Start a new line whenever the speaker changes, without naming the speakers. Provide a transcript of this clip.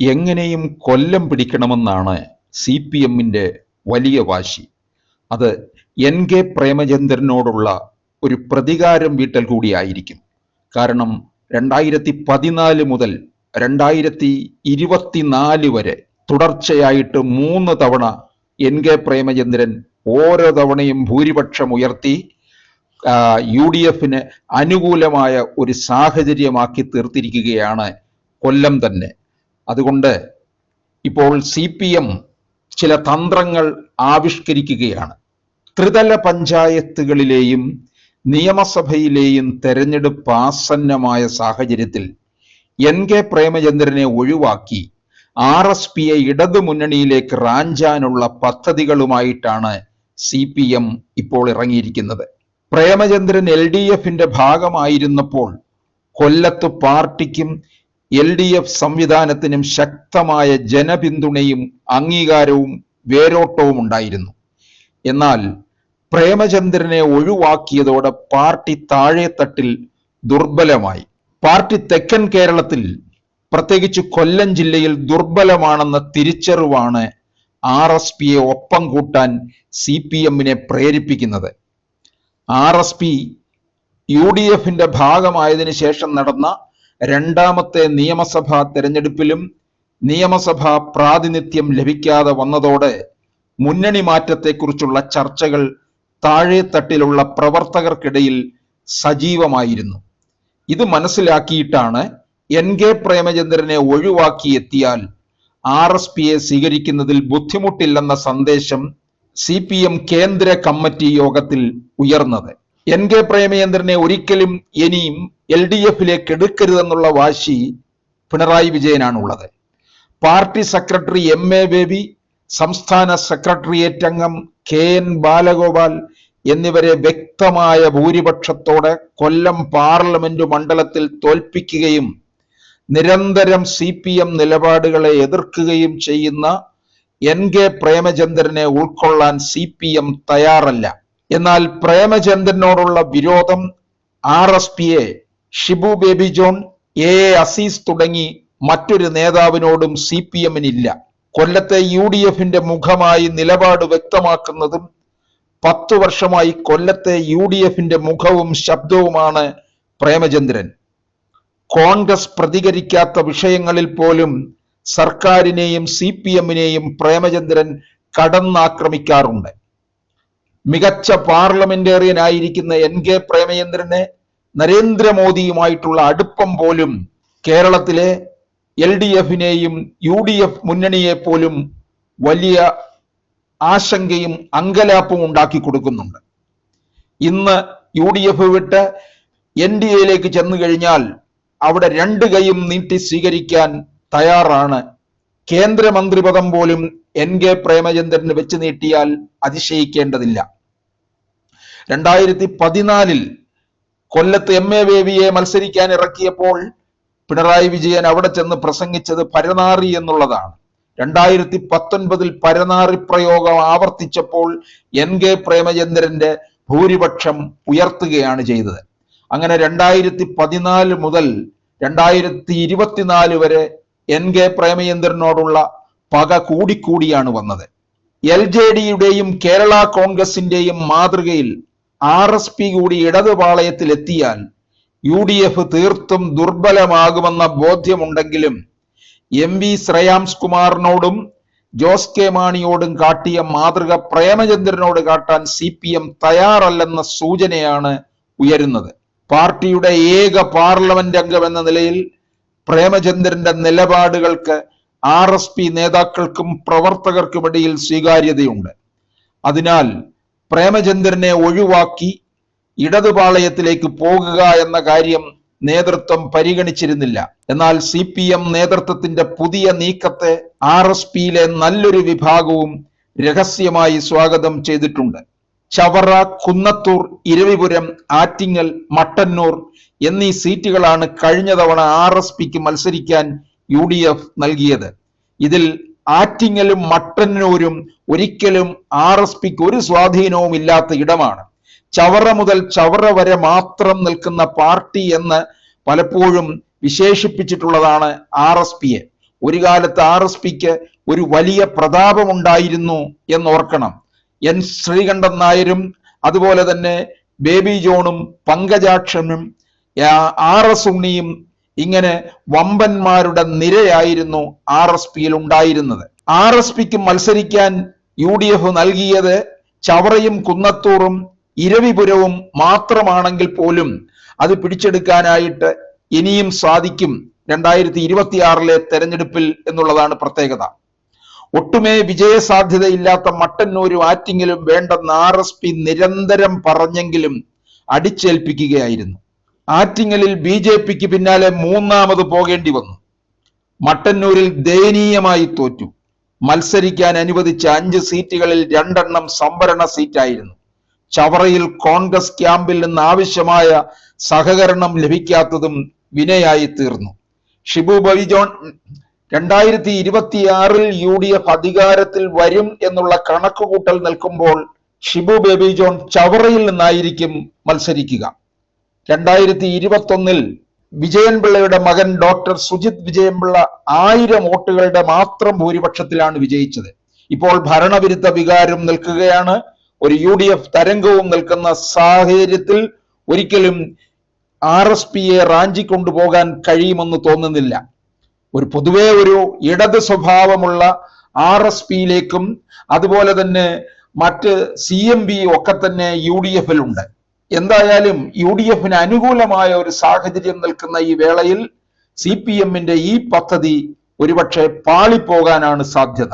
എങ്ങനെയും കൊല്ലം പിടിക്കണമെന്നാണ് C P എമ്മിന്റെ വലിയ വാശി. അത് എൻ കെ പ്രേമചന്ദ്രനോടുള്ള ഒരു പ്രതികാരം വീട്ടൽ കൂടിയായിരിക്കും. കാരണം രണ്ടായിരത്തി പതിനാല് മുതൽ രണ്ടായിരത്തി ഇരുപത്തിനാല് വരെ തുടർച്ചയായിട്ട് മൂന്ന് തവണ എൻ കെ പ്രേമചന്ദ്രൻ ഓരോ തവണയും ഭൂരിപക്ഷം ഉയർത്തി യു ഡി എഫിന് അനുകൂലമായ ഒരു സാഹചര്യമാക്കി തീർത്തിരിക്കുകയാണ് കൊല്ലം തന്നെ. അതുകൊണ്ട് ഇപ്പോൾ സി പി എം ചില തന്ത്രങ്ങൾ ആവിഷ്കരിക്കുകയാണ്. ത്രിതല പഞ്ചായത്തുകളിലെയും നിയമസഭയിലെയും തെരഞ്ഞെടുപ്പ് ആസന്നമായ സാഹചര്യത്തിൽ എൻ കെ പ്രേമചന്ദ്രനെ ഒഴിവാക്കി ആർ എസ് പിയെ ഇടതുമുന്നണിയിലേക്ക് റാഞ്ചാനുള്ള പദ്ധതികളുമായിട്ടാണ് സി പി എം ഇപ്പോൾ ഇറങ്ങിയിരിക്കുന്നത്. പ്രേമചന്ദ്രൻ എൽ ഡി എഫിന്റെ ഭാഗമായിരുന്നപ്പോൾ കൊല്ലത്ത് പാർട്ടിക്കും എൽ ഡി എഫ് സംവിധാനത്തിനും ശക്തമായ ജനപിന്തുണയും അംഗീകാരവും വേരോട്ടവും ഉണ്ടായിരുന്നു. എന്നാൽ പ്രേമചന്ദ്രനെ ഒഴിവാക്കിയതോടെ പാർട്ടി താഴെത്തട്ടിൽ ദുർബലമായി. പാർട്ടി തെക്കൻ കേരളത്തിൽ പ്രത്യേകിച്ച് കൊല്ലം ജില്ലയിൽ ദുർബലമാണെന്ന തിരിച്ചറിവാണ് ആർ എസ് പിയെ ഒപ്പം കൂട്ടാൻ സി പി എമ്മിനെ പ്രേരിപ്പിക്കുന്നത്. R S P U D എഫിന്റെ ഭാഗമായതിനു ശേഷം നടന്ന രണ്ടാമത്തെ നിയമസഭാ തെരഞ്ഞെടുപ്പിലും നിയമസഭാ പ്രാതിനിധ്യം ലഭിക്കാതെ വന്നതോടെ മുന്നണി മാറ്റത്തെക്കുറിച്ചുള്ള ചർച്ചകൾ താഴെത്തട്ടിലുള്ള പ്രവർത്തകർക്കിടയിൽ സജീവമായിരുന്നു. ഇത് മനസ്സിലാക്കിയിട്ടാണ് എൻ കെ പ്രേമചന്ദ്രനെ ഒഴിവാക്കി എത്തിയാൽ ആർ എസ് പിയെ സ്വീകരിക്കുന്നതിൽ ബുദ്ധിമുട്ടില്ലെന്ന സന്ദേശം സി പി എം കേന്ദ്ര കമ്മിറ്റി യോഗത്തിൽ ഉയർന്നത്. എൻ കെ പ്രേമചന്ദ്രനെ ഒരിക്കലും ഇനിയും എൽ ഡി എഫിലേക്ക് എടുക്കരുതെന്നുള്ള വാശി Pinarayi വിജയനാണുള്ളത്. Party secretary M A Baby സംസ്ഥാന സെക്രട്ടേറിയറ്റ് അംഗം കെ എൻ ബാലഗോപാൽ എന്നിവരെ വ്യക്തമായ ഭൂരിപക്ഷത്തോടെ കൊല്ലം പാർലമെന്റ് മണ്ഡലത്തിൽ തോൽപ്പിക്കുകയും നിരന്തരം സി പി എം നിലപാടുകളെ എതിർക്കുകയും ചെയ്യുന്ന എൻ കെ പ്രേമചന്ദ്രനെ ഉൾക്കൊള്ളാൻ സി പി എം തയ്യാറല്ല. എന്നാൽ പ്രേമചന്ദ്രനോടുള്ള വിരോധം ആർ എസ് പിയെ ഷിബു ബേബി ജോൺ എ എ അസീസ് തുടങ്ങി മറ്റൊരു നേതാവിനോടും സി പി എമ്മിനില്ല. കൊല്ലത്തെ യു ഡി എഫിന്റെ മുഖമായി നിലപാട് വ്യക്തമാക്കുന്നതും പത്തു വർഷമായി കൊല്ലത്തെ യു ഡി എഫിന്റെ മുഖവും ശബ്ദവുമാണ് പ്രേമചന്ദ്രൻ. കോൺഗ്രസ് പ്രതികരിക്കാത്ത വിഷയങ്ങളിൽ പോലും സർക്കാരിനെയും സി പി എമ്മിനെയും പ്രേമചന്ദ്രൻ കടന്നാക്രമിക്കാറുണ്ട്. മികച്ച പാർലമെന്റേറിയൻ ആയിരിക്കുന്ന എൻ കെ പ്രേമചന്ദ്രന് നരേന്ദ്രമോദിയുമായിട്ടുള്ള അടുപ്പം പോലും കേരളത്തിലെ എൽ ഡി എഫിനെയും യു ഡി എഫ് മുന്നണിയെ പോലും വലിയ ആശങ്കയും അങ്കലാപ്പും ഉണ്ടാക്കി കൊടുക്കുന്നുണ്ട്. ഇന്ന് യു ഡി എഫ് വിട്ട് എൻ ഡി എയിലേക്ക് ചെന്നു കഴിഞ്ഞാൽ അവിടെ രണ്ട് കൈയും നീട്ടി സ്വീകരിക്കാൻ തയ്യാറാണ് കേന്ദ്രമന്ത്രി പദം പോലും എൻ കെ പ്രേമചന്ദ്രന് വെച്ച് നീട്ടിയാൽ അതിശയിക്കേണ്ടതില്ല. രണ്ടായിരത്തി പതിനാലിൽ കൊല്ലത്ത് എം എ വേവിയെ മത്സരിക്കാൻ ഇറക്കിയപ്പോൾ പിണറായി വിജയൻ അവിടെ ചെന്ന് പ്രസംഗിച്ചത് പരനാറി എന്നുള്ളതാണ്. രണ്ടായിരത്തി പത്തൊൻപതിൽ പരനാറി പ്രയോഗം ആവർത്തിച്ചപ്പോൾ എൻ കെ പ്രേമചന്ദ്രന്റെ ഭൂരിപക്ഷം ഉയർത്തുകയാണ് ചെയ്തത്. അങ്ങനെ രണ്ടായിരത്തി പതിനാല് മുതൽ രണ്ടായിരത്തി ഇരുപത്തിനാല് വരെ എൻ കെ പ്രേമചന്ദ്രനോടുള്ള പക കൂടിക്കൂടിയാണ് വന്നത്. എൽ ജെ ഡിയുടെയും കേരള കോൺഗ്രസിന്റെയും മാതൃകയിൽ ആർ എസ് പി കൂടി ഇടതുപാളയത്തിലെത്തിയാൽ യു ഡി എഫ് തീർത്തും ദുർബലമാകുമെന്ന ബോധ്യമുണ്ടെങ്കിലും എം വി ശ്രേയാംസ് കുമാറിനോടും ജോസ് കെ മാണിയോടും കാട്ടിയ മാതൃക പ്രേമചന്ദ്രനോട് കാട്ടാൻ സി പി എം തയ്യാറല്ലെന്ന സൂചനയാണ് ഉയരുന്നത്. പാർട്ടിയുടെ ഏക പാർലമെന്റ് അംഗം എന്ന നിലയിൽ പ്രേമചന്ദ്രന്റെ നിലപാടുകൾക്ക് ആർ എസ് പി നേതാക്കൾക്കും പ്രവർത്തകർക്കുമിടയിൽ സ്വീകാര്യതയുണ്ട്. അതിനാൽ പ്രേമചന്ദ്രനെ ഒഴിവാക്കി ഇടതുപാളയത്തിലേക്ക് പോകുക എന്ന കാര്യം നേതൃത്വം പരിഗണിച്ചിരുന്നില്ല. എന്നാൽ സി പി എം നേതൃത്വത്തിന്റെ പുതിയ നീക്കത്തെ ആർ എസ് പിയിലെ നല്ലൊരു വിഭാഗവും രഹസ്യമായി സ്വാഗതം ചെയ്തിട്ടുണ്ട്. ചവറ കുന്നത്തൂർ ഇരവിപുരം ആറ്റിങ്ങൽ മട്ടന്നൂർ എന്നീ സീറ്റുകളാണ് കഴിഞ്ഞ തവണ ആർ എസ് പിക്ക് മത്സരിക്കാൻ യു ഡി എഫ് നൽകിയത്. ഇതിൽ ആറ്റിങ്ങലും മട്ടന്നൂരും ഒരിക്കലും ആർ എസ് പിക്ക് ഒരു സ്വാധീനവും ഇല്ലാത്ത ഇടമാണ്. ചവറ മുതൽ ചവറ വരെ മാത്രം നിൽക്കുന്ന പാർട്ടി എന്ന് പലപ്പോഴും വിശേഷിപ്പിച്ചിട്ടുള്ളതാണ് ആർ എസ് പിയെ. ഒരു കാലത്ത് ആർ എസ് പിക്ക് ഒരു വലിയ പ്രതാപമുണ്ടായിരുന്നു എന്നോർക്കണം. എൻ ശ്രീകണ്ഠൻ നായരും അതുപോലെ തന്നെ ബേബി ജോണും പങ്കജാക്ഷനും ആർ എസ് ഉണ്ണിയും ഇങ്ങനെ വമ്പന്മാരുടെ നിരയായിരുന്നു ആർ എസ് പിയിൽ ഉണ്ടായിരുന്നത്. ആർ എസ് പിക്ക് മത്സരിക്കാൻ യു ഡി എഫ് നൽകിയത് ചവറയും കുന്നത്തൂറും ഇരവിപുരവും മാത്രമാണെങ്കിൽ പോലും അത് പിടിച്ചെടുക്കാനായിട്ട് ഇനിയും സാധിക്കും രണ്ടായിരത്തി ഇരുപത്തിയാറിലെ തെരഞ്ഞെടുപ്പിൽ എന്നുള്ളതാണ് പ്രത്യേകത. ഒട്ടുമേ വിജയസാധ്യതയില്ലാത്ത മട്ടന്നൂരും ആറ്റിങ്ങിലും വേണ്ടെന്ന് ആർ എസ് പി നിരന്തരം പറഞ്ഞെങ്കിലും അടിച്ചേൽപ്പിക്കുകയായിരുന്നു. ആറ്റിങ്ങലിൽ ബി ജെ പിക്ക് പിന്നാലെ മൂന്നാമത് പോകേണ്ടി വന്നു. മട്ടന്നൂരിൽ ദയനീയമായി തോറ്റു. മത്സരിക്കാൻ അനുവദിച്ച അഞ്ച് സീറ്റുകളിൽ രണ്ടെണ്ണം സംവരണ സീറ്റായിരുന്നു. ചവറയിൽ കോൺഗ്രസ് ക്യാമ്പിൽ നിന്ന് ആവശ്യമായ സഹകരണം ലഭിക്കാത്തതും വിനയായി തീർന്നു. ഷിബു ബവി ജോൺ രണ്ടായിരത്തി ഇരുപത്തിയാറിൽ യു ഡി എഫ് അധികാരത്തിൽ വരും എന്നുള്ള കണക്കുകൂട്ടൽ നിൽക്കുമ്പോൾ ഷിബു ബേബി ജോൺ ചവറയിൽ നിന്നായിരിക്കും മത്സരിക്കുക. രണ്ടായിരത്തി ഇരുപത്തൊന്നിൽ വിജയൻപിള്ളയുടെ മകൻ ഡോക്ടർ സുജിത് വിജയൻപിള്ള ആയിരം വോട്ടുകളുടെ മാത്രം ഭൂരിപക്ഷത്തിലാണ് വിജയിച്ചത്. ഇപ്പോൾ ഭരണവിരുദ്ധ വികാരം നിൽക്കുകയാണ്. ഒരു യു ഡി എഫ് തരംഗവും നിൽക്കുന്ന സാഹചര്യത്തിൽ ഒരിക്കലും ആർ എസ് പിയെ റാഞ്ചി കൊണ്ടുപോകാൻ കഴിയുമെന്ന് തോന്നുന്നില്ല. ഒരു പൊതുവെ ഒരു ഇടത് സ്വഭാവമുള്ള ആർ എസ് പിയിലേക്കും അതുപോലെ തന്നെ മറ്റ് സി എം ബി ഒക്കെ തന്നെ യു ഡി എഫിലുണ്ട് എന്തായാലും യു ഡി എഫിന് അനുകൂലമായ ഒരു സാഹചര്യം നിൽക്കുന്ന ഈ വേളയിൽ സി പി എമ്മിന്റെ ഈ പദ്ധതി ഒരുപക്ഷെ പാളിപ്പോകാനാണ് സാധ്യത.